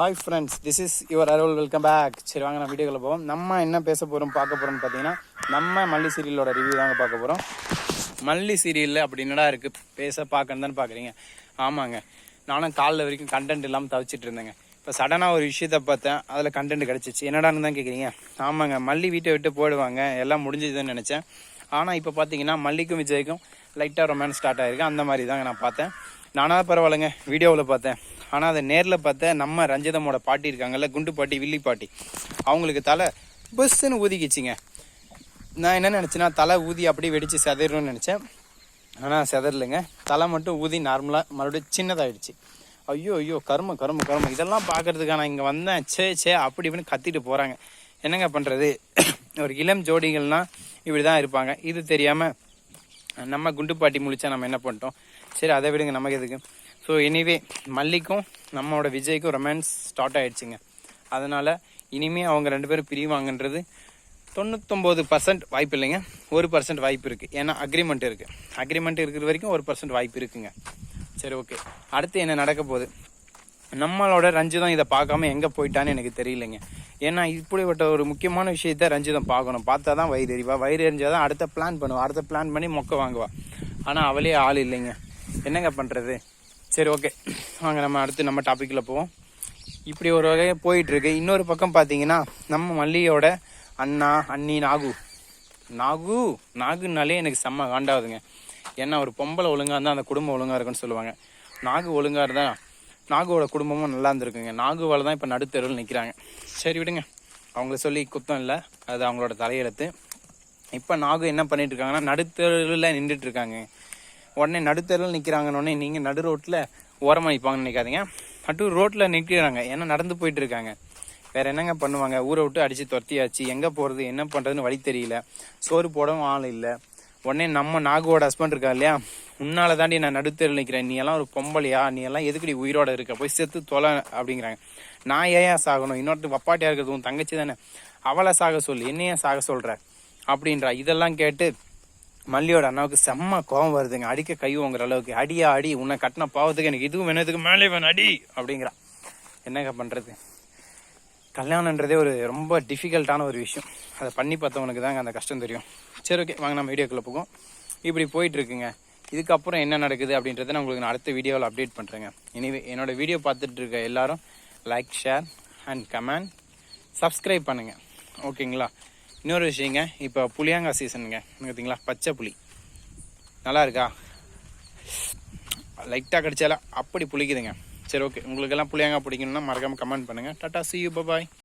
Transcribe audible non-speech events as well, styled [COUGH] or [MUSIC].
Hi friends this is your Arrol welcome back சரி வாங்க நான் வீடியோக்குள்ள போவோம். நம்ம என்ன பேச போகிறோம் பார்க்க போகிறோம்னு பார்த்தீங்கன்னா நம்ம மல்லி சீரியலோட ரிவ்யூ தாங்க பார்க்க போகிறோம் மல்லி சீரியலில் அப்படி என்னடா இருக்குது பேச பார்க்கணும் தானே பார்க்குறீங்க? ஆமாங்க. நானும் காலைல வரைக்கும் கண்டென்ட் இல்லாமல் தவிச்சிட்டு இருந்தேங்க. இப்போ சடனாக ஒரு விஷயத்த பார்த்தேன். அதில் கண்டென்ட் கிடச்சிச்சு. என்னடான்னு தான் கேட்குறீங்க ஆமாங்க. மல்லி வீட்டை விட்டு போயிடுவாங்க. எல்லாம் முடிஞ்சதுன்னு நினச்சேன். ஆனால் இப்போ பார்த்தீங்கன்னா மல்லிக்கும் விஜய்க்கும் லைட்டாக ரொமான்ஸ் ஸ்டார்ட் ஆகிருக்கு அந்த மாதிரி தாங்க நான் பார்த்தேன். நானாக பரவாயில்லைங்க. வீடியோவில் பார்த்தேன். ஆனால் அதை நேரில் பார்த்தா நம்ம ரஞ்சிதமோட பாட்டி இருக்காங்கல்ல குண்டு பாட்டி வில்லி பாட்டி அவங்களுக்கு தலை பஸ்ஸுன்னு ஊதிக்கிச்சுங்க. நான் என்ன நினச்சேன்னா தலை ஊதி அப்படியே வெடித்து செதறணும்னு நினச்சேன். ஆனால் செதறலைங்க. தலை மட்டும் ஊதி நார்மலாக மறுபடியும் சின்னதாயிடுச்சு. ஐயோ ஐயோ கரும கரும கரும இதெல்லாம் பார்க்கறதுக்கா நான் இங்கே வந்தேன். சே சே அப்படி இப்படின்னு கத்திட்டு போகிறாங்க என்னங்க பண்ணுறது [COUGHS] ஒரு இளம் ஜோடிகள்னால் இப்படி தான் இருப்பாங்க. இது தெரியாமல் நம்ம குண்டு பாட்டி முழிச்சா நம்ம என்ன பண்ணிட்டோம்? சரி அதை விடுங்க நமக்கு எதுக்கு? ஸோ எனிவே மல்லிக்கும் நம்மளோட விஜய்க்கும் ரொமான்ஸ் ஸ்டார்ட் ஆயிடுச்சுங்க. அதனால் இனிமே அவங்க ரெண்டு பேரும் பிரிவாங்கன்றது தொண்ணூத்தொம்பது பர்சன்ட் வாய்ப்பு இல்லைங்க. ஒரு பர்சன்ட் வாய்ப்பு இருக்குது ஏன்னா அக்ரிமெண்ட் இருக்குது அக்ரிமெண்ட் இருக்கிற வரைக்கும் ஒரு பர்சன்ட் வாய்ப்பு இருக்குங்க. சரி ஓகே அடுத்து என்ன நடக்க போகுது? நம்மளோட ரஞ்சிதம் இதை பார்க்காம எங்கே போயிட்டான்னு எனக்கு தெரியலைங்க. ஏன்னா இப்படிப்பட்ட ஒரு முக்கியமான விஷயத்த ரஞ்சிதம் பார்க்கணும். பார்த்தா தான் வயிறு எறிவா வயிறு எறிஞ்சால் தான் அடுத்த பிளான் பண்ணுவா. அடுத்த பிளான் பண்ணி மொக்க வாங்குவா. ஆனால் அவளே ஆள் இல்லைங்க. என்னங்க பண்ணுறது சரி ஓகே வாங்க நம்ம அடுத்து நம்ம டாப்பிக்கில் போவோம். இப்படி ஒரு வகையாக போயிட்டுருக்கு. இன்னொரு பக்கம் பார்த்தீங்கன்னா நம்ம மல்லியோட அண்ணா அண்ணி நாகு. நாகு? நாகுனாலே எனக்கு செம்ம காண்டாகுதுங்க ஏன்னா ஒரு பொம்பளை ஒழுங்காக இருந்தால் அந்த குடும்பம் ஒழுங்காக இருக்குன்னு சொல்லுவாங்க. நாகு ஒழுங்காக இருந்தால் நாகுவோட குடும்பமும் நல்லா இருந்திருக்குங்க. நாகுவால் தான் இப்போ நடுத்தருவில் நிற்கிறாங்க சரி விடுங்க. அவங்கள சொல்லி குத்தம் இல்லை. அது அவங்களோட தலையெழுத்து. இப்போ நாகு என்ன பண்ணிட்டு இருக்காங்கன்னா நடுத்தருவில் நின்றுட்டு இருக்காங்க. உடனே நடுத்தரில் நிற்கிறாங்கன்னு நீங்கள் நடு ரோட்டில் ஓரமாக நிற்பாங்கன்னு நினைக்காதீங்க. மட்டும் ரோட்டில் நிற்கிறாங்க ஏன்னா நடந்து போயிட்டு இருக்காங்க. வேற என்னங்க பண்ணுவாங்க? ஊரை விட்டு அடித்து துரத்தியாச்சு. எங்கே போகிறது என்ன பண்ணுறதுன்னு வழி தெரியல. சோறு போடவும் ஆள் இல்லை. உடனே நம்ம நாகுவோட ஹஸ்பண்ட் இருக்கா இல்லையா? உன்னால தாண்டி நான் நடுத்தெருவில் நிற்கிறேன் நீ எல்லாம் ஒரு பொம்பளையா? நீ எல்லாம் எதுக்குடி உயிரோட இருக்க? போய் செத்து தொலை அப்படிங்கிறாங்க. நான் ஏன் சாகணும்? இன்னொருத்தர் வப்பாட்டியா இருக்கிறது உன் தங்கச்சி தானே. அவளை சாக சொல்லு. என்னையே சாக சொல்ற? அப்படின்றா. இதெல்லாம் கேட்டு மல்லியோட அண்ணாவுக்கு செம்ம கோவம் வருதுங்க. அடிக்க கை வாங்குற அளவுக்கு. அடியா அடி உன்னை கட்டின பாவத்துக்கு எனக்கு இதுவும் வேணதுக்கு மேலே வேணும் அடி அப்படிங்கிறா என்னங்க பண்ணுறது கல்யாணன்றதே ஒரு ரொம்ப டிஃபிகல்ட்டான ஒரு விஷயம். அதை பண்ணி பார்த்தவனுக்கு தாங்க அந்த கஷ்டம் தெரியும். சரி ஓகே வாங்க நம்ம வீடியோக்குள்ளே போகும் இப்படி போயிட்டு இருக்குங்க இதுக்கப்புறம் என்ன நடக்குது அப்படின்றத நான் உங்களுக்கு நான் அடுத்த வீடியோவில் அப்டேட் பண்ணுறேங்க இனிவே என்னோட வீடியோ பார்த்துட்டு இருக்க எல்லாரும் like share and comment subscribe பண்ணுங்கள் ஓகேங்களா இன்னொரு விஷயங்க இப்போ புளியாங்காய் சீசனுங்க பார்த்தீங்களா பச்சை புளி. நல்லா இருக்கா லைட்டாக கடிச்சால அப்படி புளிக்குதுங்க. சரி ஓகே உங்களுக்கெல்லாம் புளியாங்காய் பிடிக்கணும்னா மறக்காமல் கமெண்ட் பண்ணுங்கள் டாட்டா சி யூ பாய்